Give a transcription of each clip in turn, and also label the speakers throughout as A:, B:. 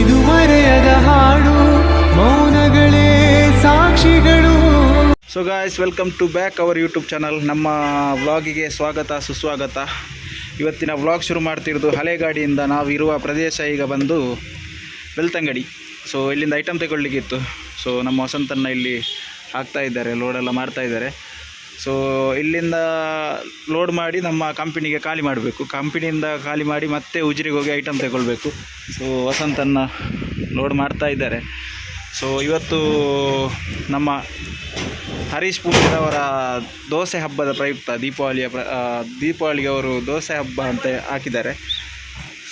A: ಇದು ಮರೆಯದ ಹಾಡು, ಮೌನಗಳೇ ಸಾಕ್ಷಿಗಳು.
B: So guys welcome to back our YouTube channel ನಮ್ಮ ವ್ಲಾಗಿಗೆ ಸ್ವಾಗತ, ಸುಸ್ವಾಗತ. ಇವತ್ತಿನ ವ್ಲಾಗ್ ಶುರು ಮಾಡ್ತಿರೋದು ಹಳೆಗಾಡಿಯಿಂದ ನಾವು ಇರುವ ಪ್ರದೇಶ ಈಗ ಬಂದು ಬೆಳ್ತಂಗಡಿ. ಸೊ ಇಲ್ಲಿಂದ ಐಟಮ್ ತಗೊಳ್ಳಿಕ್ಕಿತ್ತು ಸೊ ನಮ್ಮ ವಸಂತನ ಇಲ್ಲಿ ಹಾಕ್ತಾ ಇದ್ದಾರೆ ಲೋಡೆಲ್ಲ ಮಾಡ್ತಾ ಇದ್ದಾರೆ. ಸೊ ಇಲ್ಲಿಂದ ಲೋಡ್ ಮಾಡಿ ನಮ್ಮ ಕಂಪನಿಗೆ ಖಾಲಿ ಮಾಡಬೇಕು. ಕಂಪನಿಯಿಂದ ಖಾಲಿ ಮಾಡಿ ಮತ್ತೆ ಉಜಿರಿಗೆ ಹೋಗಿ ಐಟಮ್ ತಗೊಳ್ಬೇಕು. ಸೊ ವಸಂತನ್ನು ಲೋಡ್ ಮಾಡ್ತಾ ಇದ್ದಾರೆ. ಸೊ ಇವತ್ತು ನಮ್ಮ ಹರೀಶ್ ಪೂಜಾರವರ ದೋಸೆ ಹಬ್ಬದ ಪ್ರಯುಕ್ತ ದೀಪಾವಳಿಯ ಪ್ರ ದೀಪಾವಳಿಗೆ ಅವರು ದೋಸೆ ಹಬ್ಬ ಅಂತ ಹಾಕಿದ್ದಾರೆ.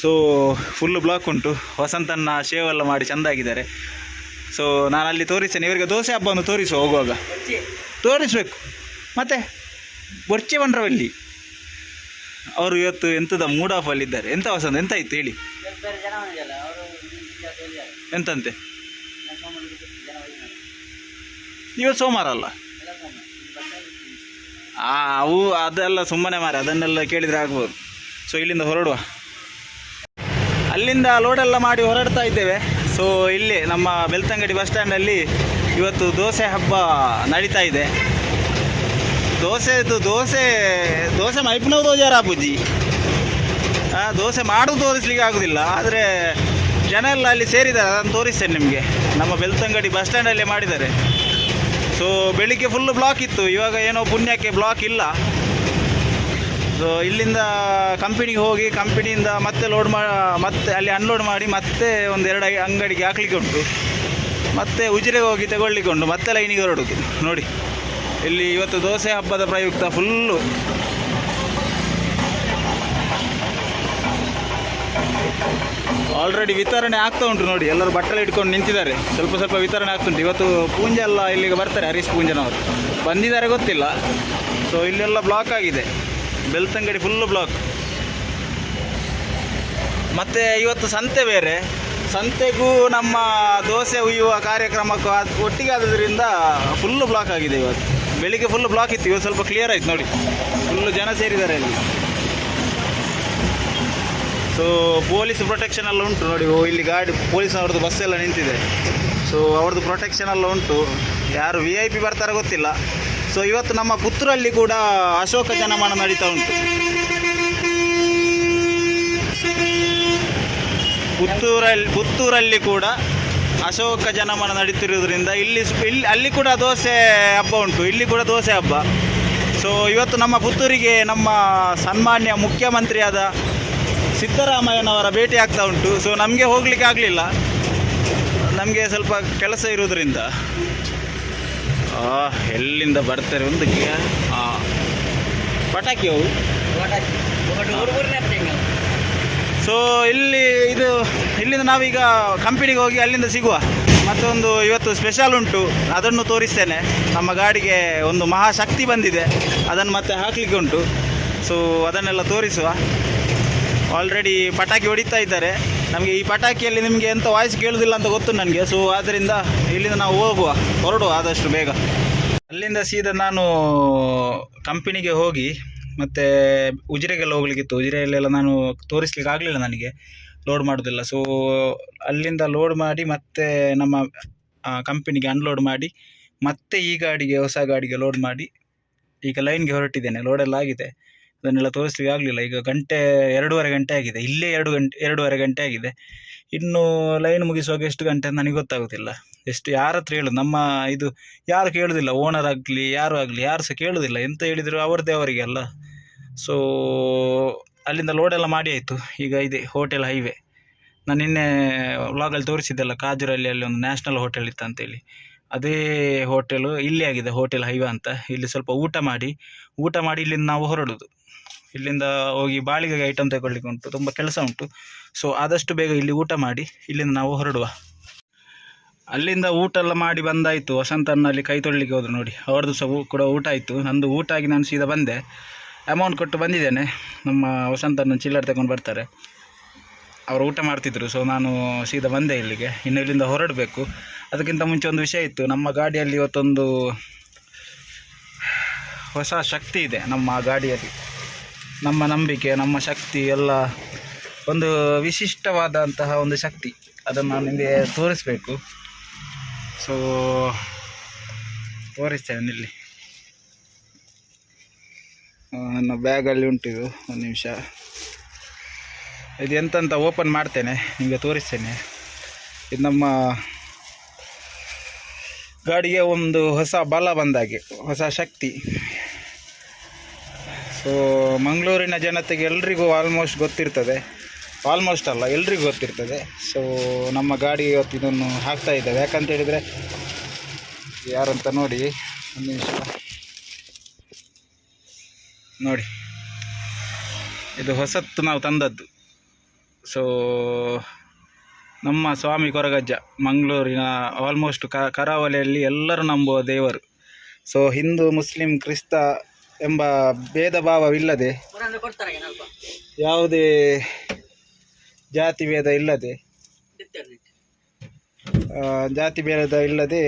B: ಸೊ ಫುಲ್ ಬ್ಲಾಕ್ ಉಂಟು. ವಸಂತನ ಶೇವ್ ಎಲ್ಲ ಮಾಡಿ ಚೆಂದಾಗಿದ್ದಾರೆ. ಸೊ ನಾನು ಅಲ್ಲಿ ತೋರಿಸ್ತೇನೆ. ಇವರಿಗೆ ದೋಸೆ ಹಬ್ಬವನ್ನು ತೋರಿಸುವ ಹೋಗುವಾಗ. ತೋರಿಸ್ಬೇಕು. ಮತ್ತೆ ಬರ್ಚೆ ಬಂದ್ರವಲ್ಲಿ. ಅವರು ಇವತ್ತು ಎಂಥದ ಮೂಡ್ ಆಫ್ ಅಲ್ಲಿ ಇದ್ದಾರೆ. ಎಂತ ಇತ್ತು ಹೇಳಿ. ಎಂತಂತೆ? ಇವತ್ತು ಸೋಮವಾರ ಅಲ್ಲ? ಅವು ಅದೆಲ್ಲ ಸುಮ್ಮನೆ ಮಾರೆ ಅದನ್ನೆಲ್ಲ ಕೇಳಿದರೆ ಆಗ್ಬೋದು. ಸೊ ಇಲ್ಲಿಂದ ಹೊರಡುವ. ಅಲ್ಲಿಂದ ಲೋಡೆಲ್ಲ ಮಾಡಿ ಹೊರಡ್ತಾ ಇದ್ದೇವೆ. ಸೊ ಇಲ್ಲಿ ನಮ್ಮ ಬೆಳ್ತಂಗಡಿ ಬಸ್ ಸ್ಟ್ಯಾಂಡಲ್ಲಿ ಇವತ್ತು ದೋಸೆ ಹಬ್ಬ ನಡೀತಾ ಇದೆ. ದೋಸೆದು ದೋಸೆ ದೋಸೆ ಮೈಪ್ನವ್ ದೋಜಾರ ಬುಜ್ಜಿ ದೋಸೆ ಮಾಡು ತೋರಿಸ್ಲಿಕ್ಕೆ ಆಗೋದಿಲ್ಲ, ಆದರೆ ಜನ ಎಲ್ಲ ಅಲ್ಲಿ ಸೇರಿದ್ದಾರೆ, ಅದನ್ನು ತೋರಿಸ್ತೇನೆ ನಿಮಗೆ. ನಮ್ಮ ಬೆಳ್ತಂಗಡಿ ಬಸ್ ಸ್ಟ್ಯಾಂಡಲ್ಲೇ ಮಾಡಿದ್ದಾರೆ. ಸೊ ಬೆಳಿಗ್ಗೆ ಫುಲ್ ಬ್ಲಾಕ್ ಇತ್ತು, ಇವಾಗ ಏನೋ ಪುಣ್ಯಕ್ಕೆ ಬ್ಲಾಕ್ ಇಲ್ಲ. ಸೊ ಇಲ್ಲಿಂದ ಕಂಪನಿಗೆ ಹೋಗಿ ಕಂಪನಿಯಿಂದ ಮತ್ತೆ ಲೋಡ್ ಮಾ, ಮತ್ತೆ ಅಲ್ಲಿ ಅನ್ಲೋಡ್ ಮಾಡಿ ಮತ್ತೆ ಒಂದು ಎರಡು ಅಂಗಡಿಗೆ ಹಾಕ್ಲಿಕ್ಕೆ ಉಂಟು. ಮತ್ತೆ ಉಜಿರೆಗೆ ಹೋಗಿ ತಗೊಳ್ಳಿಕ್ಕೆ ಉಂಟು, ಮತ್ತೆ ಲೈನಿಗೆ ಹೊರಡೋದು, ನೋಡಿ. ಇಲ್ಲಿ ಇವತ್ತು ದೋಸೆ ಹಬ್ಬದ ಪ್ರಯುಕ್ತ ಫುಲ್ಲು. ಆಲ್ರೆಡಿ ವಿತರಣೆ ಆಗ್ತಾ ಉಂಟು ನೋಡಿ, ಎಲ್ಲರೂ ಬಟ್ಟಲೆ ಇಟ್ಕೊಂಡು ನಿಂತಿದ್ದಾರೆ. ಸ್ವಲ್ಪ ಸ್ವಲ್ಪ ವಿತರಣೆ ಆಗ್ತುಂಟು ಇವತ್ತು ಪೂಂಜೆ ಎಲ್ಲ ಇಲ್ಲಿಗೆ ಬರ್ತಾರೆ ಹರೀಶ್ ಪೂಂಜನವರು. ಬಂದಿದ್ದಾರೆ ಗೊತ್ತಿಲ್ಲ. ಸೊ ಇಲ್ಲೆಲ್ಲ ಬ್ಲಾಕ್ ಆಗಿದೆ. ಬೆಳ್ತಂಗಡಿ ಫುಲ್ಲು ಬ್ಲಾಕ್ ಮತ್ತು ಇವತ್ತು ಸಂತೆ ಬೇರೆ. ಸಂತೆಗೂ ನಮ್ಮ ದೋಸೆ ಉಯ್ಯುವ ಕಾರ್ಯಕ್ರಮಕ್ಕೂ ಅದು ಒಟ್ಟಿಗೆ ಆದ್ರಿಂದ ಫುಲ್ಲು ಬ್ಲಾಕ್ ಆಗಿದೆ ಇವತ್ತು. ಬೆಳಿಗ್ಗೆ ಫುಲ್ ಬ್ಲಾಕ್ ಇತ್ತು ಇವತ್ತು ಸ್ವಲ್ಪ ಕ್ಲಿಯರ್ ಆಯ್ತು ನೋಡಿ. ಫುಲ್ ಜನ ಸೇರಿದ್ದಾರೆ ಅಲ್ಲಿ ಸೊ ಪೊಲೀಸ್ ಪ್ರೊಟೆಕ್ಷನ್ ಎಲ್ಲ ಉಂಟು ನೋಡಿ ಇಲ್ಲಿ ಗಾಡಿ ಪೊಲೀಸ್ನವ್ರದ್ದು ಬಸ್ ಎಲ್ಲ ನಿಂತಿದೆ. ಸೊ ಅವ್ರದ್ದು ಪ್ರೊಟೆಕ್ಷನ್ ಎಲ್ಲ ಉಂಟು. ಯಾರು ವಿ ಐ ಪಿ ಬರ್ತಾರೋ ಗೊತ್ತಿಲ್ಲ. ಸೊ ಇವತ್ತು ನಮ್ಮ ಪುತ್ತೂರಲ್ಲಿ ಕೂಡ ಅಶೋಕ ಜನಮಾನ ನಡೀತಾ ಉಂಟು. ಪುತ್ತೂರಲ್ಲಿ ಪುತ್ತೂರಲ್ಲಿ ಕೂಡ ಅಶೋಕ ಜನಮನ ನಡೀತಿರೋದ್ರಿಂದ ಇಲ್ಲಿ ಇಲ್ಲಿ ಅಲ್ಲಿ ಕೂಡ ದೋಸೆ ಹಬ್ಬ ಉಂಟು. ಇಲ್ಲಿ ಕೂಡ ದೋಸೆ ಹಬ್ಬ. ಸೊ ಇವತ್ತು ನಮ್ಮ ಪುತ್ತೂರಿಗೆ ನಮ್ಮ ಸನ್ಮಾನ್ಯ ಮುಖ್ಯಮಂತ್ರಿಯಾದ ಸಿದ್ದರಾಮಯ್ಯನವರ ಭೇಟಿ ಆಗ್ತಾ ಉಂಟು. ಸೊ ನಮಗೆ ಹೋಗಲಿಕ್ಕೆ ಆಗಲಿಲ್ಲ. ನಮಗೆ ಸ್ವಲ್ಪ ಕೆಲಸ ಇರೋದ್ರಿಂದ. ಆ, ಎಲ್ಲಿಂದ ಬರ್ತಾರೆ ಒಂದು ಪಟಾಕಿ. ಅವು ಸೊ ಇಲ್ಲಿ ಇದು, ಇಲ್ಲಿಂದ ನಾವೀಗ ಕಂಪನಿಗೆ ಹೋಗಿ ಅಲ್ಲಿಂದ ಸಿಗುವ. ಮತ್ತೊಂದು ಇವತ್ತು ಸ್ಪೆಷಲ್ ಉಂಟು. ಅದನ್ನು ತೋರಿಸ್ತೇನೆ. ನಮ್ಮ ಗಾಡಿಗೆ ಒಂದು ಮಹಾಶಕ್ತಿ ಬಂದಿದೆ. ಅದನ್ನು ಮತ್ತೆ ಹಾಕಲಿಕ್ಕೆ ಉಂಟು. ಸೊ ಅದನ್ನೆಲ್ಲ ತೋರಿಸುವ. ಆಲ್ರೆಡಿ ಪಟಾಕಿ ಹೊಡಿತಾ ಇದ್ದಾರೆ. ನಮಗೆ ಈ ಪಟಾಕಿಯಲ್ಲಿ ನಿಮಗೆ ಎಂಥ ವಾಯ್ಸ್ ಕೇಳೋದಿಲ್ಲ ಅಂತ ಗೊತ್ತು ನನಗೆ. ಸೊ ಆದ್ದರಿಂದ ಇಲ್ಲಿಂದ ನಾವು ಹೋಗುವ. ಹೊರಡುವ ಆದಷ್ಟು ಬೇಗ. ಅಲ್ಲಿಂದ ಸೀದಾ ನಾನು ಕಂಪನಿಗೆ ಹೋಗಿ ಮತ್ತು ಉಜಿರೆಗೆಲ್ಲ ಹೋಗ್ಲಿಕ್ಕಿತ್ತು. ಉಜಿರೆಯಲ್ಲೆಲ್ಲ ನಾನು ತೋರಿಸ್ಲಿಕ್ಕೆ ಆಗಲಿಲ್ಲ ನನಗೆ. ಲೋಡ್ ಮಾಡೋದಿಲ್ಲ. ಸೊ ಅಲ್ಲಿಂದ ಲೋಡ್ ಮಾಡಿ ಮತ್ತೆ ನಮ್ಮ ಕಂಪನಿಗೆ ಅನ್ಲೋಡ್ ಮಾಡಿ ಮತ್ತೆ ಈ ಗಾಡಿಗೆ, ಹೊಸ ಗಾಡಿಗೆ ಲೋಡ್ ಮಾಡಿ ಈಗ ಲೈನ್ಗೆ ಹೊರಟಿದ್ದೇನೆ. ಲೋಡೆಲ್ಲ ಆಗಿದೆ. ಅದನ್ನೆಲ್ಲ ತೋರಿಸ್ಲಿಕ್ಕೆ ಆಗಲಿಲ್ಲ ಈಗ ಗಂಟೆ ಎರಡೂವರೆ ಗಂಟೆ ಆಗಿದೆ. ಇಲ್ಲೇ ಎರಡು ಗಂಟೆ, ಎರಡೂವರೆ ಗಂಟೆ ಆಗಿದೆ. ಇನ್ನು ಲೈನ್ ಮುಗಿಸುವಾಗ ಎಷ್ಟು ಗಂಟೆ ಅಂತ ನನಗೆ ಗೊತ್ತಾಗೋದಿಲ್ಲ. ಎಷ್ಟು ಯಾರ ಹತ್ರ ಹೇಳೋದು? ನಮ್ಮ ಇದು ಯಾರು ಕೇಳೋದಿಲ್ಲ. ಓನರ್ ಆಗಲಿ, ಯಾರು ಆಗಲಿ, ಯಾರು ಸಹ ಕೇಳೋದಿಲ್ಲ. ಎಂತ ಹೇಳಿದ್ರು ಅವ್ರದ್ದೇ ಅವರಿಗೆ ಅಲ್ಲ. ಸೊ ಅಲ್ಲಿಂದ ಲೋಡೆಲ್ಲ ಮಾಡಿ ಆಯಿತು. ಈಗ ಇದೆ ಹೋಟೆಲ್ ಹೈವೇ ನಾನು ನಿನ್ನೆ ವ್ಲಾಗಲ್ಲಿ ತೋರಿಸಿದ್ದೆಲ್ಲ ಕಾಜೂರಲ್ಲಿ ಅಲ್ಲಿ ಒಂದು ನ್ಯಾಷನಲ್ ಹೋಟೆಲ್ ಇತ್ತು ಅಂತೇಳಿ. ಅದೇ ಹೋಟೆಲು ಇಲ್ಲಿ ಆಗಿದೆ ಹೋಟೆಲ್ ಹೈವೇ ಅಂತ. ಇಲ್ಲಿ ಸ್ವಲ್ಪ ಊಟ ಮಾಡಿ ಊಟ ಮಾಡಿ ಇಲ್ಲಿಂದ ನಾವು ಹೊರಡೋದು. ಇಲ್ಲಿಂದ ಹೋಗಿ ಬಾಳಿಗೆಗೆ ಐಟಮ್ ತಗೊಳ್ಳಿಕ್ಕೆ ಉಂಟು, ತುಂಬ ಕೆಲಸ ಉಂಟು. ಸೊ ಆದಷ್ಟು ಬೇಗ ಇಲ್ಲಿ ಊಟ ಮಾಡಿ, ಇಲ್ಲಿಂದ ನಾವು ಹೊರಡುವ. ಅಲ್ಲಿಂದ ಊಟ ಎಲ್ಲ ಮಾಡಿ ಬಂದಾಯಿತು. ವಸಂತನಲ್ಲಿ ಕೈ ತೊಳ್ಳಿಕ್ಕೆ ಹೋದ್ರು ನೋಡಿ. ಅವ್ರದ್ದು ಸಹ ಕೂಡ ಊಟ ಆಯಿತು. ನಂದು ಊಟ ಆಗಿ ನಾನು ಸೀದಾ ಬಂದೆ. ಅಮೌಂಟ್ ಕೊಟ್ಟು ಬಂದಿದ್ದೇನೆ. ನಮ್ಮ ವಸಂತನ ಚಿಲ್ಲರ್ ತಗೊಂಡು ಬರ್ತಾರೆ. ಅವರು ಊಟ ಮಾಡ್ತಿದ್ರು ಸೊ ನಾನು ಸೀದಾ ಬಂದೆ ಇಲ್ಲಿಗೆ. ಇನ್ನು ಇಲ್ಲಿಂದ ಹೊರಡಬೇಕು. ಅದಕ್ಕಿಂತ ಮುಂಚೆ ಒಂದು ವಿಷಯ ಇತ್ತು. ನಮ್ಮ ಗಾಡಿಯಲ್ಲಿ ಇವತ್ತೊಂದು ಹೊಸ ಶಕ್ತಿ ಇದೆ ನಮ್ಮ ಗಾಡಿಯಲ್ಲಿ. ನಮ್ಮ ನಂಬಿಕೆ, ನಮ್ಮ ಶಕ್ತಿ ಎಲ್ಲ ಒಂದು ವಿಶಿಷ್ಟವಾದಂತಹ ಒಂದು ಶಕ್ತಿ. ಅದನ್ನು ನಾನು ನಿಮಗೆ ತೋರಿಸ್ಬೇಕು. ಸೊ ತೋರಿಸ್ತೇನೆ ಇಲ್ಲಿ ನನ್ನ ಬ್ಯಾಗಲ್ಲಿ ಉಂಟು ಇದು. ಒಂದು ನಿಮಿಷ. ಇದು ಎಂತಂತ ಓಪನ್ ಮಾಡ್ತೇನೆ, ನಿಮಗೆ ತೋರಿಸ್ತೇನೆ. ಇದು ನಮ್ಮ ಗಾಡಿಗೆ ಒಂದು ಹೊಸ ಬಲ ಬಂದಾಗೆ ಹೊಸ ಶಕ್ತಿ. ಸೊ ಮಂಗಳೂರಿನ ಜನತೆಗೆ ಎಲ್ರಿಗೂ ಆಲ್ಮೋಸ್ಟ್ ಗೊತ್ತಿರ್ತದೆ. ಆಲ್ಮೋಸ್ಟ್ ಅಲ್ಲ, ಎಲ್ರಿಗೂ ಗೊತ್ತಿರ್ತದೆ. ಸೊ ನಮ್ಮ ಗಾಡಿ ಇವತ್ತು ಇದನ್ನು ಹಾಕ್ತಾ ಇದ್ದೇವೆ. ಯಾಕಂತ ಹೇಳಿದರೆ, ಯಾರಂತ ನೋಡಿ, ಒಂದು ನಿಮಿಷ. ನೋಡಿ. ಇದು ಹೊಸತ್ತು ನಾವು ತಂದದ್ದು. ಸೊ ನಮ್ಮ ಸ್ವಾಮಿ ಕೊರಗಜ್ಜ, ಮಂಗಳೂರಿನ ಆಲ್ಮೋಸ್ಟ್ ಕರಾವಳಿಯಲ್ಲಿ ಎಲ್ಲರೂ ನಂಬುವ ದೇವರು. ಸೊ ಹಿಂದೂ, ಮುಸ್ಲಿಂ, ಕ್ರಿಸ್ತ ಎಂಬ ಭೇದ ಭಾವವಿಲ್ಲದೆ ಯಾವುದೇ ಜಾತಿ ಭೇದ ಇಲ್ಲದೆ ಜಾತಿ ಭೇದ ಇಲ್ಲದೆ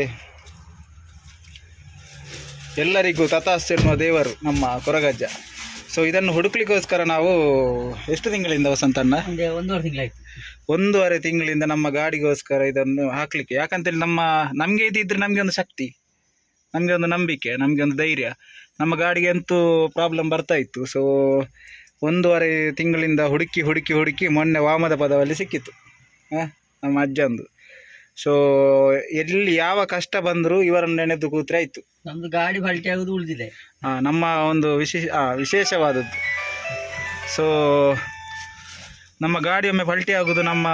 B: ಎಲ್ಲರಿಗೂ ತಥಾಸ್ತು ಎನ್ನುವ ದೇವರು ನಮ್ಮ ಕೊರಗಜ್ಜ. ಸೊ ಇದನ್ನು ಹುಡುಕ್ಲಿಕ್ಕೋಸ್ಕರ ನಾವು ಎಷ್ಟು ತಿಂಗಳಿಂದ ವಸಂತಣ್ಣ
C: ಒಂದು ಒಂದೂವರೆ ತಿಂಗಳಾಯ್ತು.
B: ಒಂದೂವರೆ ತಿಂಗಳಿಂದ ನಮ್ಮ ಗಾಡಿಗೋಸ್ಕರ ಇದನ್ನು ಹಾಕ್ಲಿಕ್ಕೆ. ಯಾಕಂತೇಳಿ ನಮ್ಮ ನಮಗೆ ಇದಿದ್ರೆ ನಮಗೆ ಒಂದು ಶಕ್ತಿ ನಮಗೆ ಒಂದು ನಂಬಿಕೆ ನಮಗೆ ಒಂದು ಧೈರ್ಯ. ನಮ್ಮ ಗಾಡಿಗೆ ಅಂತೂ ಪ್ರಾಬ್ಲಮ್ ಬರ್ತಾ ಇತ್ತು. ಸೊ ಒಂದೂವರೆ ತಿಂಗಳಿಂದ ಹುಡುಕಿ ಹುಡುಕಿ ಹುಡುಕಿ ಮೊನ್ನೆ ವಾಮದ ಪದವಲ್ಲಿ ಸಿಕ್ಕಿತ್ತು ಹಾಂ ನಮ್ಮ ಅಜ್ಜಂದು. ಸೊ ಎಲ್ಲಿ ಯಾವ ಕಷ್ಟ ಬಂದರೂ ಇವರನ್ನು ನೆನೆದು ಕೂತ್ರೆ ಆಯಿತು.
C: ನಮ್ದು ಗಾಡಿ ಪಲ್ಟಿ ಆಗುದು ಉಳಿದಿದೆ.
B: ಹಾಂ ನಮ್ಮ ಒಂದು ವಿಶೇಷ ಆ, ವಿಶೇಷವಾದದ್ದು. ಸೊ ನಮ್ಮ ಗಾಡಿ ಒಮ್ಮೆ ಪಲ್ಟಿ ಆಗೋದು ನಮ್ಮ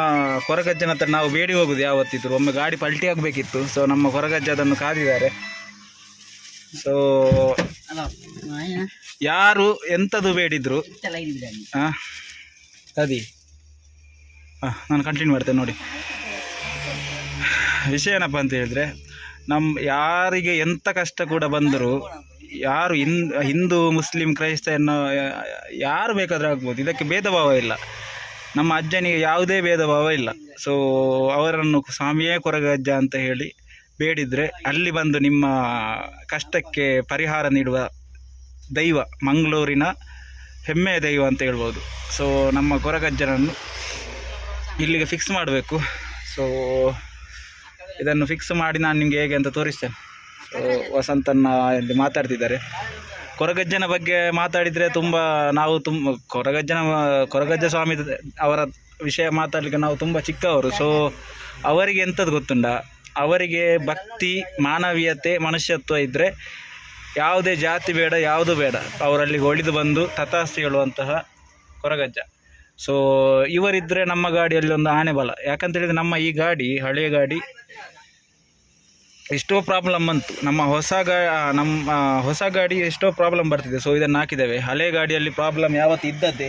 B: ಕೊರಗಜ್ಜನ ಹತ್ರ ನಾವು ಬೇಡಿ ಹೋಗುದು ಯಾವತ್ತಿದ್ರು. ಒಮ್ಮೆ ಗಾಡಿ ಪಲ್ಟಿ ಆಗಬೇಕಿತ್ತು. ಸೊ ನಮ್ಮ ಕೊರಗಜ್ಜ ಅದನ್ನು ಕಾದಿದ್ದಾರೆ. ಸೊ
C: ಅಲ್ಲ
B: ಯಾರು ಎಂಥದ್ದು ಬೇಡಿದ್ರು.
C: ಇಷ್ಟೆಲ್ಲ
B: ಹಾಂ ಅದಿ ಹಾಂ ನಾನು ಕಂಟಿನ್ಯೂ ಮಾಡ್ತೇನೆ ನೋಡಿ. ವಿಷಯ ಏನಪ್ಪ ಅಂತ ಹೇಳಿದ್ರೆ ನಮ್ಮ ಯಾರಿಗೆ ಎಂಥ ಕಷ್ಟ ಕೂಡ ಬಂದರೂ ಯಾರು ಹಿಂದೂ ಮುಸ್ಲಿಂ ಕ್ರೈಸ್ತ ಅನ್ನೋ ಯಾರು ಬೇಕಾದರೂ ಆಗ್ಬೋದು. ಇದಕ್ಕೆ ಭೇದ ಭಾವ ಇಲ್ಲ. ನಮ್ಮ ಅಜ್ಜನಿಗೆ ಯಾವುದೇ ಭೇದ ಭಾವ ಇಲ್ಲ. ಸೊ ಅವರನ್ನು ಸ್ವಾಮಿಯೇ ಕೊರಗಜ್ಜ ಅಂತ ಹೇಳಿ ಬೇಡಿದರೆ ಅಲ್ಲಿ ಬಂದು ನಿಮ್ಮ ಕಷ್ಟಕ್ಕೆ ಪರಿಹಾರ ನೀಡುವ ದೈವ, ಮಂಗಳೂರಿನ ಹೆಮ್ಮೆಯ ದೈವ ಅಂತ ಹೇಳ್ಬೋದು. ಸೊ ನಮ್ಮ ಕೊರಗಜ್ಜನನ್ನು ಇಲ್ಲಿಗೆ ಫಿಕ್ಸ್ ಮಾಡಬೇಕು. ಸೊ ಇದನ್ನು ಫಿಕ್ಸ್ ಮಾಡಿ ನಾನು ನಿಮಗೆ ಹೇಗೆ ಅಂತ ತೋರಿಸ್ತೇನೆ. ಸೊ ವಸಂತನ್ನ ಇಲ್ಲಿ ಮಾತಾಡ್ತಿದ್ದಾರೆ. ಕೊರಗಜ್ಜನ ಬಗ್ಗೆ ಮಾತಾಡಿದರೆ ತುಂಬ ನಾವು ತುಂಬ ಕೊರಗಜ್ಜನ, ಕೊರಗಜ್ಜ ಸ್ವಾಮಿ ಅವರ ವಿಷಯ ಮಾತಾಡಲಿಕ್ಕೆ ನಾವು ತುಂಬ ಚಿಕ್ಕವರು. ಸೊ ಅವರಿಗೆ ಎಂಥದ್ದು ಗೊತ್ತುಂಡ? ಅವರಿಗೆ ಭಕ್ತಿ, ಮಾನವೀಯತೆ, ಮನುಷ್ಯತ್ವ ಇದ್ದರೆ ಯಾವುದೇ ಜಾತಿ ಬೇಡ, ಯಾವುದು ಬೇಡ. ಅವರಲ್ಲಿ ಒಳಿದು ಬಂದು ತಥಾಸ್ತಿ ಹೇಳುವಂತಹ ಕೊರಗಜ್ಜ. ಸೊ ಇವರಿದ್ದರೆ ನಮ್ಮ ಗಾಡಿಯಲ್ಲಿ ಒಂದು ಆನೆ ಬಲ ಯಾಕಂತ ಹೇಳಿದ್ರೆ ನಮ್ಮ ಈ ಗಾಡಿ ಹಳೆಯ ಗಾಡಿ ಎಷ್ಟೋ ಪ್ರಾಬ್ಲಮ್ ಬಂತು. ನಮ್ಮ ಹೊಸ ಗಾ ನಮ್ಮ ಹೊಸ ಗಾಡಿ ಎಷ್ಟೋ ಪ್ರಾಬ್ಲಮ್ ಬರ್ತಿದೆ. ಸೊ ಇದನ್ನು ಹಾಕಿದ್ದೇವೆ. ಹಳೆ ಗಾಡಿಯಲ್ಲಿ ಪ್ರಾಬ್ಲಮ್ ಯಾವತ್ತು ಇದ್ದದ್ದೇ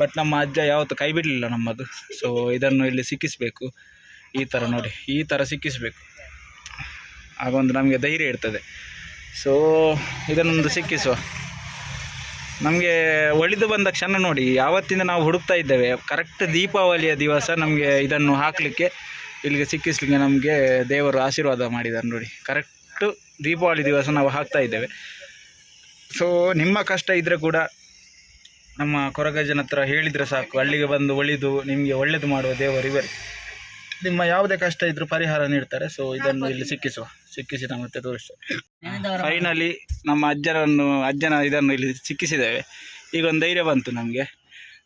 B: ಬಟ್ ನಮ್ಮ ಅಜ್ಜ ಯಾವತ್ತು ಕೈ ಬಿಡಲಿಲ್ಲ ನಮ್ಮದು. ಸೊ ಇದನ್ನು ಇಲ್ಲಿ ಸಿಕ್ಕಿಸಬೇಕು. ಈ ಥರ ನೋಡಿ, ಈ ಥರ ಸಿಕ್ಕಿಸಬೇಕು. ಆಗೊಂದು ನಮಗೆ ಧೈರ್ಯ ಇರ್ತದೆ. ಸೊ ಇದನ್ನೊಂದು ಸಿಕ್ಕಿಸುವ. ನಮಗೆ ಒಳಿದು ಬಂದ ಕ್ಷಣ ನೋಡಿ, ಯಾವತ್ತಿಂದ ನಾವು ಹುಡುಕ್ತಾ ಇದ್ದೇವೆ ಕರೆಕ್ಟ್ ದೀಪಾವಳಿಯ ದಿವಸ ನಮಗೆ ಇದನ್ನು ಹಾಕಲಿಕ್ಕೆ ಇಲ್ಲಿಗೆ ಸಿಕ್ಕಿಸ್ಲಿಕ್ಕೆ ನಮಗೆ ದೇವರು ಆಶೀರ್ವಾದ ಮಾಡಿದ್ದಾರೆ ನೋಡಿ. ಕರೆಕ್ಟು ದೀಪಾವಳಿ ದಿವಸ ನಾವು ಹಾಕ್ತಾ ಇದ್ದೇವೆ. ಸೊ ನಿಮ್ಮ ಕಷ್ಟ ಇದ್ದರೆ ಕೂಡ ನಮ್ಮ ಕೊರಗಜ್ಜನ ಹತ್ರ ಹೇಳಿದರೆ ಸಾಕು. ಹಳ್ಳಿಗೆ ಬಂದು ಒಳಿದು ನಿಮಗೆ ಒಳ್ಳೇದು ಮಾಡುವ ದೇವರು ಇವರೇ. ನಿಮ್ಮ ಯಾವುದೇ ಕಷ್ಟ ಇದ್ದರೂ ಪರಿಹಾರ ನೀಡ್ತಾರೆ. ಸೊ ಇದನ್ನು ಇಲ್ಲಿ ಸಿಕ್ಕಿಸುವ. ಸಿಕ್ಕಿಸಿ ನಾವು ಮತ್ತೆ ತೋರಿಸ್ತೇವೆ. ಫೈನಲಿ ನಮ್ಮ ಅಜ್ಜನನ್ನು ಅಜ್ಜನ ಇದನ್ನು ಇಲ್ಲಿ ಸಿಕ್ಕಿಸಿದ್ದೇವೆ. ಈಗ ಒಂದು ಧೈರ್ಯ ಬಂತು ನಮಗೆ.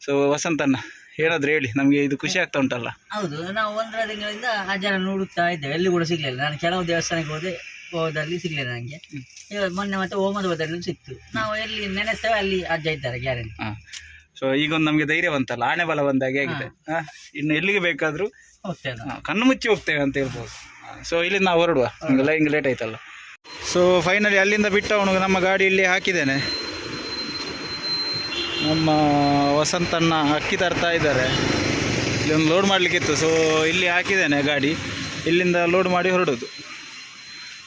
B: ಸೊ ವಸಂತಣ್ಣ. ಏನಾದರೂ ಹೇಳಿ ನಮಗೆ ಇದು ಖುಷಿ ಆಗ್ತಾ ಉಂಟಲ್ಲ.
C: ಹೌದು ನಾವು ಒಂದರ ತಿಂಗಳಿಂದ ಅಜ್ಜನ ನೋಡುತ್ತಾ ಇದ್ದೇವೆ. ಎಲ್ಲಿ ಕೂಡ ಸಿಗಲಿಲ್ಲ. ನಾನು ಕೆಲವು ದೇವಸ್ಥಾನಕ್ಕೆ ಹೋದೆ ಹೋದಲ್ಲಿ ಸಿಗಲಿಲ್ಲ ನನಗೆ ಇವಾಗ ಮೊನ್ನೆ ಮತ್ತೆ ಓಮದ ಬದಲು ಸಿಕ್ತು. ನಾವು ಎಲ್ಲಿ ನೆನೆಸ್ತೇವೆ ಅಲ್ಲಿ ಅಜ್ಜ ಇದ್ದಾರೆ ಗ್ಯಾರಂಟಿ.
B: ಹಾಂ. ಸೊ ಈಗ ಒಂದು ನಮಗೆ ಧೈರ್ಯ ಬಂತಲ್ಲ ಆನೆ ಬಲ ಬಂದಾಗೆ ಆಗಿದೆ. ಹಾಂ. ಇನ್ನು ಎಲ್ಲಿಗೆ ಬೇಕಾದರೂ
C: ಹೋಗ್ತೇವೆ ನಾವು.
B: ಕಣ್ಣು ಮುಚ್ಚಿ ಹೋಗ್ತೇವೆ ಅಂತ ಹೇಳ್ಬೋದು. ಸೊ ಇಲ್ಲಿ ನಾವು ಹೊರಡುವ. ಹಿಂಗೆ ಲೇಟ್ ಆಯ್ತಲ್ಲ. ಸೊ ಫೈನಲಿ ಅಲ್ಲಿಂದ ಬಿಟ್ಟು ಅವನಿಗೆ ನಮ್ಮ ಗಾಡಿ ಇಲ್ಲಿ ಹಾಕಿದ್ದೇನೆ. ನಮ್ಮ ವಸಂತಣ್ಣ ಅಕ್ಕಿ ತರ್ತಾ ಇದ್ದಾರೆ. ಇಲ್ಲೊಂದು ಲೋಡ್ ಮಾಡಲಿಕ್ಕಿತ್ತು ಸೊ ಇಲ್ಲಿ ಹಾಕಿದ್ದೇನೆ ಗಾಡಿ. ಇಲ್ಲಿಂದ ಲೋಡ್ ಮಾಡಿ ಹೊರಡೋದು.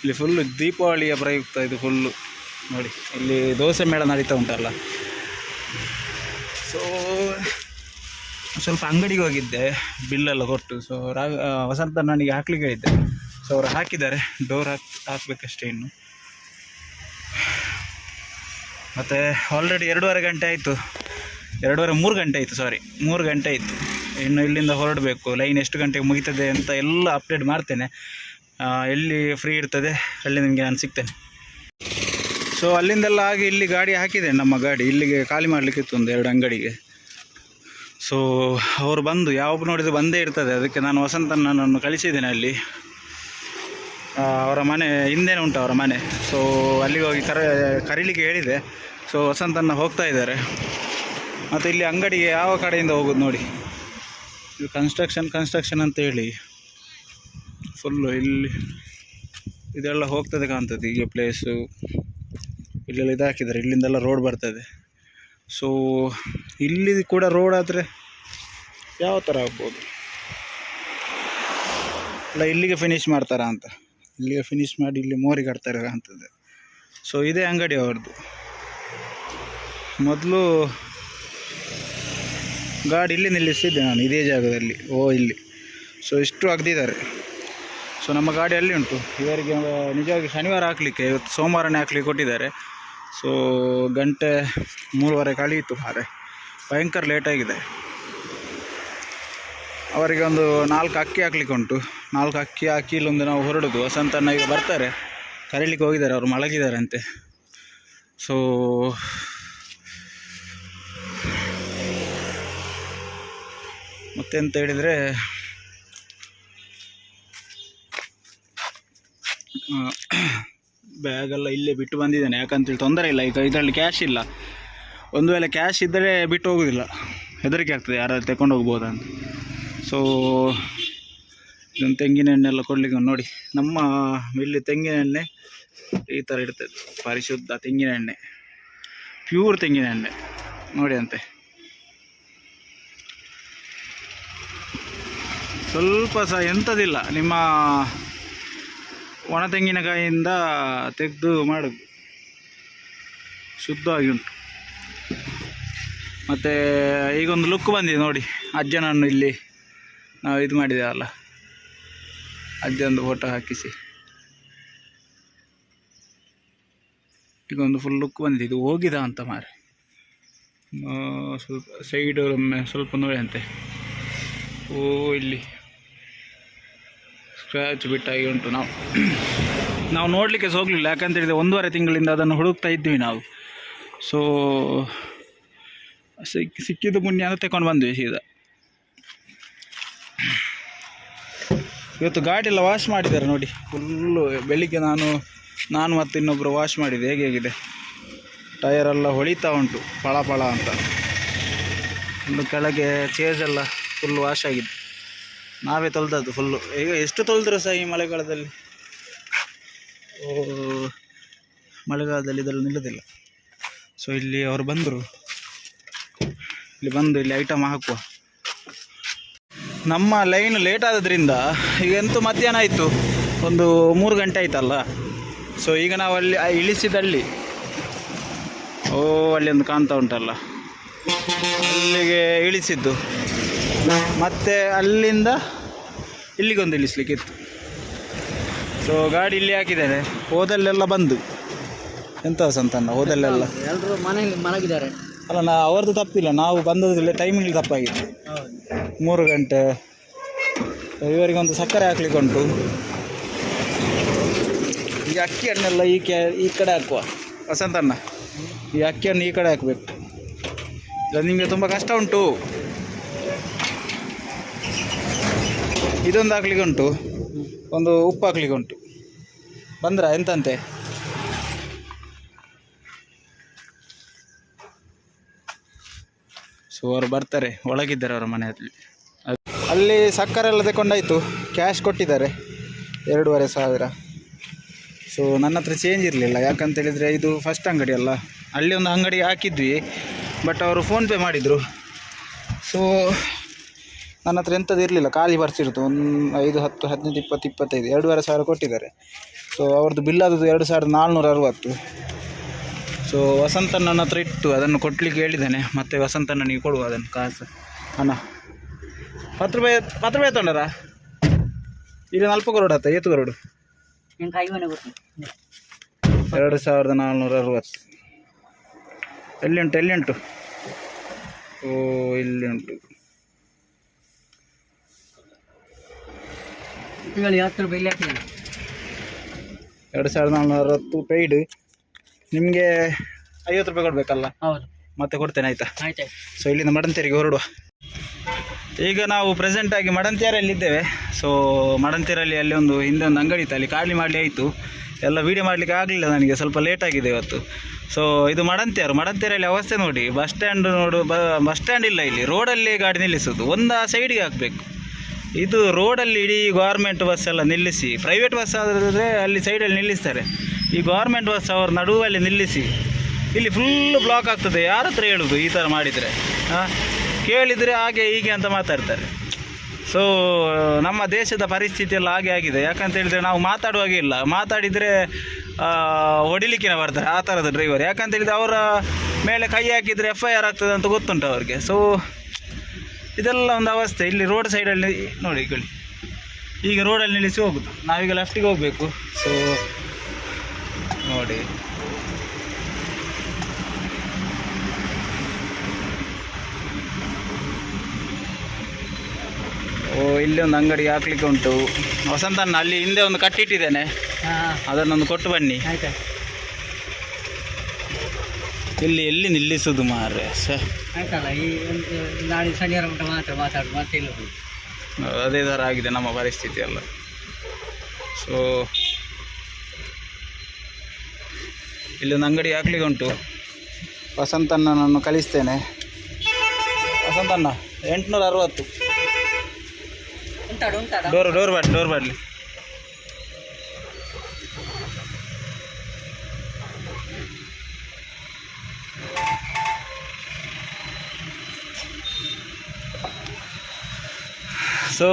B: ಇಲ್ಲಿ ಫುಲ್ಲು ದೀಪಾವಳಿಯ ಪ್ರಯುಕ್ತ ಇದು ಫುಲ್ಲು ನೋಡಿ, ಇಲ್ಲಿ ದೋಸೆ ಮೇಳ ನಡೀತಾ ಉಂಟಲ್ಲ. ಸೊ ಸ್ವಲ್ಪ ಅಂಗಡಿಗೆ ಹೋಗಿದ್ದೆ, ಬಿಲ್ಲೆಲ್ಲ ಕೊಟ್ಟು. ಸೊ ರಾ ವಸಂತ ನನಗೆ ಹಾಕ್ಲಿಕ್ಕೆ ಹೇಳಿದ್ದೆ. ಸೊ ಅವರು ಹಾಕಿದ್ದಾರೆ ಡೋರ್ ಹಾಕ್, ಹಾಕ್ಬೇಕಷ್ಟೇ ಇನ್ನು. ಮತ್ತು ಆಲ್ರೆಡಿ ಎರಡೂವರೆ ಗಂಟೆ ಆಯಿತು. ಎರಡೂವರೆ, ಮೂರು ಗಂಟೆ ಆಯಿತು ಸಾರಿ ಮೂರು ಗಂಟೆ ಆಯಿತು. ಇನ್ನು ಇಲ್ಲಿಂದ ಹೊರಡಬೇಕು. ಲೈನ್ ಎಷ್ಟು ಗಂಟೆಗೆ ಮುಗಿತದೆ ಅಂತ ಎಲ್ಲ ಅಪ್ಡೇಟ್ ಮಾಡ್ತೇನೆ. ಎಲ್ಲಿ ಫ್ರೀ ಇರ್ತದೆ, ಅಲ್ಲಿ ನಿಮಗೆ ನಾನು ಸಿಗ್ತೇನೆ. ಸೊ ಅಲ್ಲಿಂದೆಲ್ಲ ಆಗಿ ಇಲ್ಲಿ ಗಾಡಿ ಹಾಕಿದೆ, ನಮ್ಮ ಗಾಡಿ. ಇಲ್ಲಿಗೆ ಖಾಲಿ ಮಾಡಲಿಕ್ಕಿತ್ತು ಒಂದು ಎರಡು ಅಂಗಡಿಗೆ. ಸೊ ಅವರು ಬಂದು ಯಾವಾಗ ನೋಡಿದ್ರು ಬಂದೇ ಇರ್ತದೆ. ಅದಕ್ಕೆ ನಾನು ವಸಂತನನ್ನು ಕಳಿಸಿದ್ದೇನೆ ಅಲ್ಲಿ. ಅವರ ಮನೆ ಹಿಂದೆನೇ ಉಂಟು ಅವರ ಮನೆ. ಸೊ ಅಲ್ಲಿಗೆ ಹೋಗಿ ಕರ, ಕರೀಲಿಕ್ಕೆ ಹೇಳಿದೆ. ಸೊ ವಸಂತನ ಹೋಗ್ತಾ ಇದ್ದಾರೆ. ಮತ್ತು ಇಲ್ಲಿ ಅಂಗಡಿಗೆ ಯಾವ ಕಡೆಯಿಂದ ಹೋಗೋದು ನೋಡಿ. ಇದು ಕನ್ಸ್ಟ್ರಕ್ಷನ್ ಕನ್ಸ್ಟ್ರಕ್ಷನ್ ಅಂತ ಹೇಳಿ. ಫುಲ್ಲು ಇಲ್ಲಿ ಇದೆಲ್ಲ ಹೋಗ್ತದೆ ಕಾಣ್ತದೆ ಈಗ ಪ್ಲೇಸು ಇಲ್ಲೆಲ್ಲ ಇದಾಕಿದ್ದಾರೆ. ಇಲ್ಲಿಂದೆಲ್ಲ ರೋಡ್ ಬರ್ತದೆ. ಸೊ ಇಲ್ಲಿ ಕೂಡ ರೋಡ್ ಆದರೆ ಯಾವ ಥರ ಆಗ್ಬೋದು? ಇಲ್ಲ, ಇಲ್ಲಿಗೆ ಫಿನಿಶ್ ಮಾಡ್ತಾರಾ ಅಂತ. ಇಲ್ಲಿಗೆ ಫಿನಿಶ್ ಮಾಡಿ ಇಲ್ಲಿ ಮೋರಿ ಕಟ್ತಾರೆ ಅಂಥದ್ದು ಸೊ ಇದೇ ಅಂಗಡಿ ಅವ್ರದ್ದು ಮೊದಲು ಗಾಡಿ ಇಲ್ಲಿ ನಿಲ್ಲಿಸಿದ್ದೆ ನಾನು, ಇದೇ ಜಾಗದಲ್ಲಿ, ಓ, ಇಲ್ಲಿ. ಸೊ ಇಷ್ಟು ಅಗ್ದಿದ್ದಾರೆ ಸೊ ನಮ್ಮ ಗಾಡಿ ಅಲ್ಲಿ ಉಂಟು. ಇವರಿಗೆ ನಿಜವಾಗಿ ಶನಿವಾರ ಹಾಕಲಿಕ್ಕೆ, ಇವತ್ತು ಸೋಮವಾರನೇ ಹಾಕ್ಲಿಕ್ಕೆ ಕೊಟ್ಟಿದ್ದಾರೆ. ಸೊ ಗಂಟೆ ಮೂರುವರೆ ಕಳೆಯಿತು ಮಾರೆ. ಭಯಂಕರ ಲೇಟಾಗಿದೆ ಅವರಿಗೆ ಒಂದು ನಾಲ್ಕು ಅಕ್ಕಿ ಹಾಕ್ಲಿಕ್ಕೆ ಉಂಟು. ನಾಲ್ಕು ಅಕ್ಕಿ ಹಾಕಿ ಇಲ್ಲೊಂದು ನಾವು ಹೊರಡೋದು. ವಸಂತನ ಈಗ ಬರ್ತಾರೆ. ಕರೀಲಿಕ್ಕೆ ಹೋಗಿದ್ದಾರೆ, ಅವರು ಮಲಗಿದ್ದಾರೆ ಅಂತೆ ಸೊ ಮತ್ತೆಂತ ಹೇಳಿದರೆ ಬ್ಯಾಗೆಲ್ಲ ಇಲ್ಲೇ ಬಿಟ್ಟು ಬಂದಿದ್ದೇನೆ. ಯಾಕಂತೇಳಿ ತೊಂದರೆ ಇಲ್ಲ, ಈಗ ಇದರಲ್ಲಿ ಕ್ಯಾಶ್ ಇಲ್ಲ. ಒಂದು ವೇಳೆ ಕ್ಯಾಶ್ ಇದ್ದರೆ ಬಿಟ್ಟು ಹೋಗೋದಿಲ್ಲ. ಹೆದರಿಕೆ ಆಗ್ತದೆ, ಯಾರಾದ್ರು ತಗೊಂಡು ಹೋಗ್ಬೋದಂತ ಸೊ ಇದೊಂದು ತೆಂಗಿನ ಎಣ್ಣೆ ಎಲ್ಲ ಕೊಡ್ಲಿಕ್ಕೆ ನೋಡಿ. ನಮ್ಮ ಇಲ್ಲಿ ತೆಂಗಿನ ಎಣ್ಣೆ ಈ ಥರ ಇರ್ತದೆ. ಪರಿಶುದ್ಧ ತೆಂಗಿನ ಎಣ್ಣೆ ಪ್ಯೂರ್ ತೆಂಗಿನ ಎಣ್ಣೆ ನೋಡಿ ಅಂತೆ. ಸ್ವಲ್ಪ ಸಹ ಎಂಥದಿಲ್ಲ. ನಿಮ್ಮ ಒಣ ತೆಂಗಿನಕಾಯಿಯಿಂದ ತೆಗೆದು ಮಾಡೋದು. ಶುದ್ಧವಾಗಿ ಉಂಟು. ಮತ್ತು ಈಗೊಂದು ಲುಕ್ ಬಂದಿದೆ ನೋಡಿ. ಅಜ್ಜನನ್ನು ಇಲ್ಲಿ ನಾವು ಇದು ಮಾಡಿದ್ದೇವಲ್ಲ ಅಜ್ಜಂದು ಫೋಟೋ ಹಾಕಿಸಿ. ಈಗೊಂದು ಫುಲ್ ಲುಕ್ ಬಂದಿದೆ. ಇದು ಹೋಗಿದ ಅಂತ ಮಾರೆ ಸ್ವಲ್ಪ ಸೈಡ್ ಒಮ್ಮೆ ಸ್ವಲ್ಪ ನೋಡಿ ಅಂತೆ. ಓ, ಇಲ್ಲಿ. ಸ್ಕ್ರ್ಯಾಚ್ ಬಿಟ್ಟಾಗಿ ಉಂಟು ನಾವು. ನಾವು ನೋಡಲಿಕ್ಕೆ ಹೋಗಲಿಲ್ಲ. ಯಾಕಂತ ಹೇಳಿದ್ರೆ ಒಂದೂವರೆ ತಿಂಗಳಿಂದ ಅದನ್ನು ಹುಡುಕ್ತಾ ಇದ್ವಿ ನಾವು. ಸೊ ಸಿಕ್ಕಿ ಸಿಕ್ಕಿದ್ದು ಪುಣ್ಯ ಅಂತ ತಗೊಂಡು ಬಂದ್ವಿ ಸೀದಾ. ಇವತ್ತು ಗಾಡಿ ಎಲ್ಲ ವಾಶ್ ಮಾಡಿದ್ದಾರೆ ನೋಡಿ. ಫುಲ್ಲು ಬೆಳಿಗ್ಗೆ ನಾನು ನಾನು ಮತ್ತು ಇನ್ನೊಬ್ಬರು ವಾಶ್ ಮಾಡಿದೆ ಹೇಗೆ ಹೇಗಿದೆ? ಟಯರೆಲ್ಲ ಹೊಳಿತಾ ಉಂಟು ಫಳ ಫಳ ಅಂತ. ಒಂದು ಕೆಳಗೆ ಚೇಜ್ ಎಲ್ಲ ಫುಲ್ ವಾಶ್ ಆಗಿದೆ. ನಾವೇ ತೊಳೆದದ್ದು ಫುಲ್ಲು ಈಗ ಎಷ್ಟು ತೊಳೆದ್ರು ಸಹ ಈ ಮಳೆಗಾಲದಲ್ಲಿ? ಓ, ಮಳೆಗಾಲದಲ್ಲಿ ಇದರಲ್ಲಿ ನಿಲ್ಲೋದಿಲ್ಲ. ಸೊ ಇಲ್ಲಿ ಅವರು ಬಂದರು. ಇಲ್ಲಿ ಬಂದು ಇಲ್ಲಿ ಐಟಮ್ ಹಾಕುವ. ನಮ್ಮ ಲೈನ್ ಲೇಟ್ ಆದದ್ರಿಂದ ಈಗ ಎಂತೂ ಮಧ್ಯಾಹ್ನ ಆಯಿತು. ಒಂದು ಮೂರು ಗಂಟೆ ಆಯ್ತಲ್ಲ. ಸೊ ಈಗ ನಾವು ಅಲ್ಲಿ ಇಳಿಸಿದಲ್ಲಿ ಓ ಅಲ್ಲಿ ಒಂದು ಕಾಣ್ತಾ ಉಂಟಲ್ಲ. ಅಲ್ಲಿಗೆ ಇಳಿಸಿದ್ದು. ಮತ್ತೆ ಅಲ್ಲಿಂದ ಇಲ್ಲಿಗೊಂದು ಇಳಿಸ್ಲಿಕ್ಕಿತ್ತು ಸೊ ಗಾಡಿ ಇಲ್ಲಿ ಹಾಕಿದ್ದೇನೆ. ಹೋದಲ್ಲೆಲ್ಲ ಬಂದು. ಎಂತ ಸಂತಣ್ಣ ಹೋದಲ್ಲೆಲ್ಲ?
C: ಎಲ್ಲರೂ ಮನೆಯಲ್ಲಿ ಮಲಗಿದ್ದಾರೆ.
B: ಅಲ್ಲ ನಾ ಅವ್ರದ್ದು ತಪ್ಪಿಲ್ಲ. ನಾವು ಬಂದದ್ರಲ್ಲಿ ಟೈಮಿಂಗ್ ತಪ್ಪಾಗಿದೆ. ಮೂರು ಗಂಟೆ. ಇವರಿಗೊಂದು ಸಕ್ಕರೆ ಹಾಕ್ಲಿಕ್ಕೆ ಉಂಟು ಈ ಅಕ್ಕಿ ಹಣ್ಣೆಲ್ಲ ಈ ಕೆ, ಈ ಕಡೆ ಹಾಕುವ. ವಸಂತಣ್ಣ. ಈ ಅಕ್ಕಿ ಹಣ್ಣು ಈ ಕಡೆ ಹಾಕಬೇಕು. ನಿಮಗೆ ತುಂಬ ಕಷ್ಟ ಉಂಟು. ಇದೊಂದು ಹಾಕ್ಲಿಕ್ಕೆ ಉಂಟು ಒಂದು ಉಪ್ಪು ಹಾಕ್ಲಿಕ್ಕೆ ಉಂಟು ಬಂದ್ರ, ಎಂತಂತೆ? ಸೊ ಅವರು ಬರ್ತಾರೆ, ಒಳಗಿದ್ದಾರೆ ಅವರ ಮನೆಯಲ್ಲಿ. ಅಲ್ಲಿ ಸಕ್ಕರೆ ಎಲ್ಲ ತಗೊಂಡಾಯ್ತು ಕ್ಯಾಶ್ ಕೊಟ್ಟಿದ್ದಾರೆ, ಎರಡೂವರೆ ಸಾವಿರ. ಸೊ ನನ್ನ ಹತ್ರ ಚೇಂಜ್ ಇರಲಿಲ್ಲ ಯಾಕಂತೇಳಿದರೆ ಇದು ಫಸ್ಟ್ ಅಂಗಡಿ ಅಲ್ಲ. ಅಲ್ಲಿ ಒಂದು ಅಂಗಡಿ ಹಾಕಿದ್ವಿ ಬಟ್ ಅವರು ಫೋನ್ಪೇ ಮಾಡಿದರು. ಸೊ ನನ್ನ ಹತ್ರ ಎಂಥದ್ದು ಇರಲಿಲ್ಲ, ಖಾಲಿ ಬರ್ಸಿರೋದು ಒಂದು ಐದು, ಹತ್ತು, ಹದಿನೈದು, ಇಪ್ಪತ್ತು, ಇಪ್ಪತ್ತೈದು, ಎರಡೂವರೆ ಸಾವಿರ ಕೊಟ್ಟಿದ್ದಾರೆ. ಸೊ ಅವ್ರದ್ದು ಬಿಲ್ ಆದದ್ದು ಎರಡು ಸಾವಿರದ ನಾಲ್ನೂರ ಅರವತ್ತು. ಸೊ ವಸಂತ ನನ್ನ ಹತ್ರ ಇಟ್ಟು ಅದನ್ನು ಕೊಟ್ಟಲಿಕ್ಕೆ ಹೇಳಿದ್ದೇನೆ. ಮತ್ತು ವಸಂತ ನನಗೆ ಕೊಡುವ ಅದನ್ನು ಕಾಸು. ಅಣ್ಣ ಹತ್ತು ರೂಪಾಯಿ ಹತ್ತು ರೂಪಾಯಿ ತೊಂಡರ ಇದು ನಾಲ್ಕು ಕರೋಡು ಆತ ಏತು ಕರೋಡು ಎರಡು ಸಾವಿರದ ನಾಲ್ನೂರ ಅರವತ್ತು. ಎಲ್ಲಿ ಉಂಟು ಎಲ್ಲಿ ಉಂಟು ಓ ಇಲ್ಲಿ ಉಂಟು ಎರಡು ಸಾವಿರದ ನಾಲ್ನೂರ ಅರವತ್ತು ಪೇಯ್ಡ್ ನಿಮಗೆ ಐವತ್ತು ರೂಪಾಯಿ ಕೊಡಬೇಕಲ್ಲ?
C: ಹೌದು.
B: ಮತ್ತೆ ಕೊಡ್ತೇನೆ ಆಯಿತಾ? ಸೊ ಇಲ್ಲಿಂದ ಮಡಂತೇರಿಗೆ ಹೊರಡುವ. ಈಗ ನಾವು ಪ್ರೆಸೆಂಟಾಗಿ ಮಡಂತೇರಲ್ಲಿ ಇದ್ದೇವೆ. ಸೊ ಮಡಂತೇರಲ್ಲಿ ಅಲ್ಲಿ ಒಂದು ಹಿಂದೆ ಒಂದು ಅಂಗಡಿ ಇತ್ತು. ಅಲ್ಲಿ ಖಾಲಿ ಮಾಡಲಿ ಆಯಿತು. ಎಲ್ಲ ವೀಡಿಯೋ ಮಾಡಲಿಕ್ಕೆ ಆಗಲಿಲ್ಲ ನನಗೆ. ಸ್ವಲ್ಪ ಲೇಟ್ ಆಗಿದೆ ಇವತ್ತು. ಸೊ ಇದು ಮಡಂತೇರು ಮಡಂತೇರಲ್ಲಿ ಅವಸ್ಥೆ ನೋಡಿ. ಬಸ್ ಸ್ಟ್ಯಾಂಡ್ ನೋಡು ಬಸ್ ಸ್ಟ್ಯಾಂಡ್ ಇಲ್ಲ ಇಲ್ಲಿ. ರೋಡಲ್ಲಿ ಗಾಡಿ ನಿಲ್ಲಿಸೋದು. ಒಂದು ಆ ಸೈಡಿಗೆ ಹಾಕಬೇಕು. ಇದು ರೋಡಲ್ಲಿ ಇಡೀ ಗೌರ್ಮೆಂಟ್ ಬಸ್ ಎಲ್ಲ ನಿಲ್ಲಿಸಿ ಪ್ರೈವೇಟ್ ಬಸ್ ಆದರೆ ಅಲ್ಲಿ ಸೈಡಲ್ಲಿ ನಿಲ್ಲಿಸ್ತಾರೆ. ಈ ಗೌರ್ಮೆಂಟ್ ಬಸ್ ಅವ್ರ ನಡುವಲ್ಲಿ ನಿಲ್ಲಿಸಿ, ಇಲ್ಲಿ ಫುಲ್ ಬ್ಲಾಕ್ ಆಗ್ತದೆ. ಯಾರ ಹತ್ರ ಹೇಳೋದು ಈ ಥರ ಮಾಡಿದರೆ? ಹಾಂ ಕೇಳಿದರೆ ಹಾಗೆ ಹೀಗೆ ಅಂತ ಮಾತಾಡ್ತಾರೆ. ಸೊ ನಮ್ಮ ದೇಶದ ಪರಿಸ್ಥಿತಿ ಎಲ್ಲ ಹಾಗೆ ಆಗಿದೆ. ಯಾಕಂತ ಹೇಳಿದರೆ ನಾವು ಮಾತಾಡುವಾಗೆ ಇಲ್ಲ. ಮಾತಾಡಿದರೆ ಹೊಡಿಲಿಕ್ಕಿನ ಬರ್ತಾರೆ ಆ ಥರದ ಡ್ರೈವರ್ ಯಾಕಂತ ಹೇಳಿದರೆ ಅವರ ಮೇಲೆ ಕೈ ಹಾಕಿದರೆ ಎಫ್ ಐ ಆರ್ ಆಗ್ತದೆ ಅಂತ ಗೊತ್ತುಂಟು ಅವ್ರಿಗೆ. ಸೊ ಇದೆಲ್ಲ ಒಂದು ಅವಸ್ಥೆ. ಇಲ್ಲಿ ರೋಡ್ ಸೈಡಲ್ಲಿ ನೋಡಿ ಕೇಳಿ ಈಗ ರೋಡಲ್ಲಿ ನಿಲ್ಲಿಸಿ ಹೋಗುದು. ನಾವೀಗ ಲೆಫ್ಟಿಗೆ ಹೋಗಬೇಕು. ಸೊ ನೋಡಿ. ಓ ಇಲ್ಲಿ ಒಂದು ಅಂಗಡಿ ಹಾಕ್ಲಿಕ್ಕೆ ಉಂಟು. ವಸಂತಣ್ಣ ಅಲ್ಲಿ ಹಿಂದೆ ಒಂದು ಕಟ್ಟಿಟ್ಟಿದ್ದೇನೆ ಅದನ್ನೊಂದು ಕೊಟ್ಟು ಬನ್ನಿ.
C: ಆಯ್ತಾ
B: ಇಲ್ಲಿ ಎಲ್ಲಿ ನಿಲ್ಲಿಸುದು ಮಾರ್ರೆ? ಸ
C: ಆಯ್ತಲ್ಲ ಈ ಒಂದು ನಾಳೆ ಶನಿವಾರ ಮಟ್ಟ ಮಾತ್ರ ಮಾತಾಡು ಮತ್ತೆ ಇಲ್ಲ ಹೋಗುದು.
B: ಅದೇ ಥರ ಆಗಿದೆ ನಮ್ಮ ಪರಿಸ್ಥಿತಿ ಎಲ್ಲ ಸೊ ಇಲ್ಲೊಂದು ಅಂಗಡಿ ಹಾಕ್ಲಿಕ್ಕೆ ಉಂಟು. ವಸಂತಣ್ಣ ನಾನು ಕಳಿಸ್ತೇನೆ. ವಸಂತಣ್ಣ ಎಂಟುನೂರ ಅರವತ್ತು. ಡೋರ್ ಡೋರ್ ಬಾಡ್ಲಿ ಡೋರ್ ಬಾಡ್ಲಿ. ಸೊ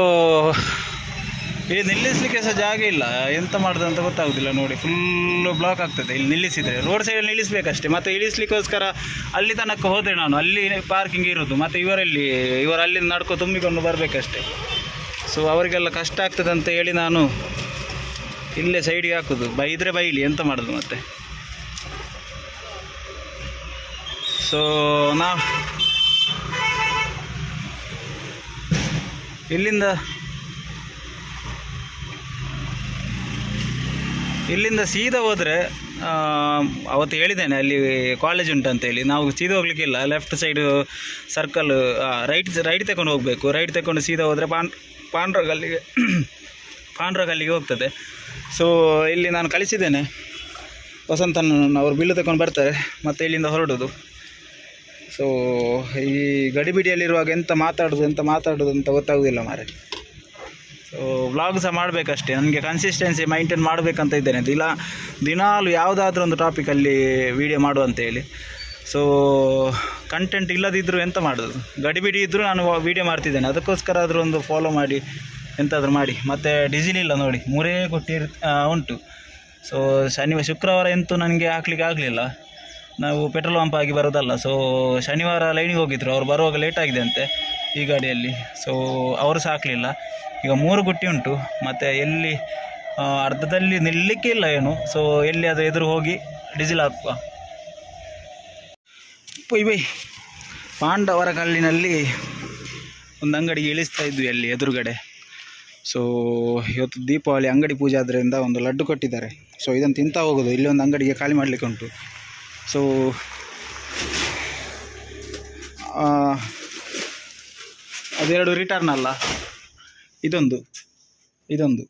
B: ಇಲ್ಲಿ ನಿಲ್ಲಿಸಲಿಕ್ಕೆ ಸಹ ಜಾಗ ಇಲ್ಲ. ಎಂತ ಮಾಡೋದು ಅಂತ ಗೊತ್ತಾಗೋದಿಲ್ಲ ನೋಡಿ. ಫುಲ್ಲು ಬ್ಲಾಕ್ ಆಗ್ತದೆ. ಇಲ್ಲಿ ನಿಲ್ಲಿಸಿದರೆ. ರೋಡ್ ಸೈಡಲ್ಲಿ ನಿಲ್ಲಿಸಬೇಕಷ್ಟೇ. ಮತ್ತು ಇಳಿಸ್ಲಿಕ್ಕೋಸ್ಕರ ಅಲ್ಲಿ ತನಕ ಹೋದೆ ನಾನು. ಅಲ್ಲಿ ಪಾರ್ಕಿಂಗ್ ಇರೋದು. ಮತ್ತು ಇವರಲ್ಲಿ, ಇವರು ಅಲ್ಲಿಂದ ನಡ್ಕೊ ತುಂಬಿಕೊಂಡು ಬರಬೇಕಷ್ಟೇ. ಸೊ ಅವರಿಗೆಲ್ಲ ಕಷ್ಟ ಆಗ್ತದೆ ಅಂತ ಹೇಳಿ ನಾನು ಇಲ್ಲೇ ಸೈಡಿಗೆ ಹಾಕೋದು. ಬೈದರೆ ಬೈಲಿ. ಎಂತ ಮಾಡೋದು ಮತ್ತೆ? ಸೊ ನಾ ಇಲ್ಲಿಂದ ಇಲ್ಲಿಂದ ಸೀದಾ ಹೋದರೆ ಅವತ್ತು ಹೇಳಿದ್ದೇನೆ, ಅಲ್ಲಿ ಕಾಲೇಜ್ ಉಂಟಂತೇಳಿ ನಾವು ಸೀದಾ ಹೋಗ್ಲಿಕ್ಕಿಲ್ಲ left side circle right right ತಗೊಂಡು ಹೋಗಬೇಕು. ರೈಟ್ ತಗೊಂಡು ಸೀದಾ ಹೋದರೆ ಪಾನ್, ಪಾಂಡ್ರಗಲ್ಲಿಗೆ ಪಾಂಡ್ರಗಲ್ಲಿಗೆ ಹೋಗ್ತದೆ. ಸೊ ಇಲ್ಲಿ ನಾನು ಕಳಿಸಿದ್ದೇನೆ. ವಸಂತನ ಅವರು ಬಿಲ್ಲು ತಗೊಂಡು ಬರ್ತಾರೆ, ಮತ್ತು ಇಲ್ಲಿಂದ ಹೊರಡೋದು. ಸೊ ಈ ಗಡಿಬಿಡಿಯಲ್ಲಿರುವಾಗ ಎಂತ ಮಾತಾಡೋದು ಎಂತ ಮಾತಾಡೋದು ಅಂತ ಗೊತ್ತಾಗೋದಿಲ್ಲ ಮಾರೆ ಸೊ ವ್ಲಾಗ್ ಸಹ ಮಾಡಬೇಕಷ್ಟೇ. ನನಗೆ ಕನ್ಸಿಸ್ಟೆನ್ಸಿ ಮೈಂಟೈನ್ ಮಾಡಬೇಕಂತ ಇದ್ದೇನೆ. ದಿನ, ದಿನಾಲು ಯಾವುದಾದ್ರೂ ಒಂದು ಟಾಪಿಕಲ್ಲಿ ವೀಡಿಯೋ ಮಾಡುವಂತ ಹೇಳಿ. ಸೊ ಕಂಟೆಂಟ್ ಇಲ್ಲದಿದ್ದರೂ ಎಂತ ಮಾಡೋದು? ಗಡಿಬಿಡಿ ಇದ್ದರೂ ನಾನು ವೀಡಿಯೋ ಮಾಡ್ತಿದ್ದೇನೆ. ಅದಕ್ಕೋಸ್ಕರ ಆದರೂ ಒಂದು ಫಾಲೋ ಮಾಡಿ, ಎಂತಾದರೂ ಮಾಡಿ. ಮತ್ತು ಡಿಸಿಲ್ ಇಲ್ಲ ನೋಡಿ. ಮೂರೇ ಕೊಟ್ಟಿರ್ ಉಂಟು. ಸೊ ಶನಿವಾರ, ಶುಕ್ರವಾರ ಎಂತೂ ನನಗೆ ಹಾಕ್ಲಿಕ್ಕೆ ಆಗಲಿಲ್ಲ. ನಾವು ಪೆಟ್ರೋಲ್ ಪಂಪ್ ಆಗಿ ಬರೋದಲ್ಲ ಸೊ ಶನಿವಾರ ಲೈನಿಗೆ ಹೋಗಿದ್ರು, ಅವ್ರು ಬರುವಾಗ ಲೇಟ್ ಆಗಿದೆ ಅಂತೆ ಈ ಗಾಡಿಯಲ್ಲಿ. ಸೊ ಅವರು ಸಹ ಹಾಕಲಿಲ್ಲ. ಈಗ ಮೂರು ಗುಟ್ಟಿ ಉಂಟು, ಮತ್ತು ಎಲ್ಲಿ ಅರ್ಧದಲ್ಲಿ ನಿಲ್ಲಕ್ಕೆ ಇಲ್ಲ ಏನು ಸೊ ಎಲ್ಲಿ ಅದು ಎದುರು ಹೋಗಿ ಡೀಸೆಲ್ ಹಾಕುವ. ಪೊಯ್ ಬೈ ಪಾಂಡವರ ಕಲ್ಲಿನಲ್ಲಿ ಒಂದು ಅಂಗಡಿಗೆ ಇಳಿಸ್ತಾ ಇದ್ವಿ ಅಲ್ಲಿ ಎದುರುಗಡೆ. ಸೊ ಇವತ್ತು ದೀಪಾವಳಿ ಅಂಗಡಿ ಪೂಜೆ ಆದ್ದರಿಂದ ಒಂದು ಲಡ್ಡು ಕೊಟ್ಟಿದ್ದಾರೆ. ಸೊ ಇದನ್ನು ತಿಂತಾ ಹೋಗೋದು, ಇಲ್ಲಿ ಒಂದು ಅಂಗಡಿಗೆ ಖಾಲಿ ಮಾಡಲಿಕ್ಕೆ ಉಂಟು. ಸೊ ಅದೆರಡು ರಿಟರ್ನ್ ಅಲ್ಲ. ಇದೊಂದು ಇದೊಂದು.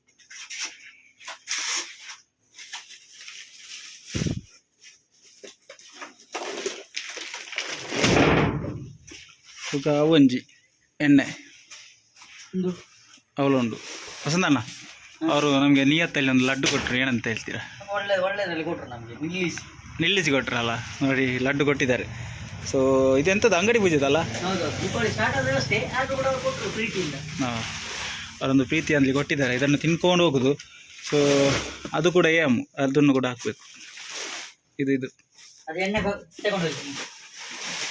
B: ಈಗ ಒಂಜಿ ಎಣ್ಣೆ.
C: ಅವಳು
B: ಅವಲುಂಡು ವಸಂತಣ್ಣ ಅವರು ನಮಗೆ ನಿಯತ್ತಲ್ಲಿ ಒಂದು ಲಡ್ಡು ಕೊಟ್ಟರು ಏನಂತ ಹೇಳ್ತೀರಾ?
C: ಒಳ್ಳೆ ಒಳ್ಳೆಯದ್ರಲ್ಲಿ ಕೊಟ್ಟರು ನಮಗೆ. ನಿಲ್ಲಿಸಿ
B: ನಿಲ್ಲಿಸಿ ಕೊಟ್ರಲ್ಲ? ನೋಡಿ ಲಡ್ಡು ಕೊಟ್ಟಿದ್ದಾರೆ. ಸೊ ಇದೆಂಥದ್ದು ಅಂಗಡಿ ಪೂಜೆದಲ್ಲ? ಹಾಂ ಅವರೊಂದು ಪ್ರೀತಿಯಲ್ಲಿ ಕೊಟ್ಟಿದ್ದಾರೆ. ಇದನ್ನು ತಿನ್ಕೊಂಡು ಹೋಗುದು. ಸೊ ಅದು ಕೂಡ ಏಮ್ ಅದನ್ನು ಕೂಡ ಹಾಕಬೇಕು. ಇದು ಇದು.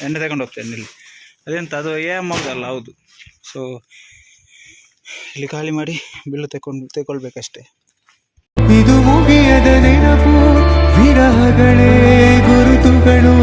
C: ಎಣ್ಣೆ ತಗೊಂಡು ಹೋಗ್ತೀನಿ.
B: ಇಲ್ಲಿ. ಅದೆಂತ? ಅದು ಏಮ್ ಹೌದಲ್ಲ ಹೌದು. ಸೊ ಇಲ್ಲಿ ಖಾಲಿ ಮಾಡಿ ಬಿಲ್ಲು ತಗೊಂಡು ತಗೊಳ್ಬೇಕಷ್ಟೇ
A: ವಿರಹಗಳೇ ಗುರುತುಗಳು.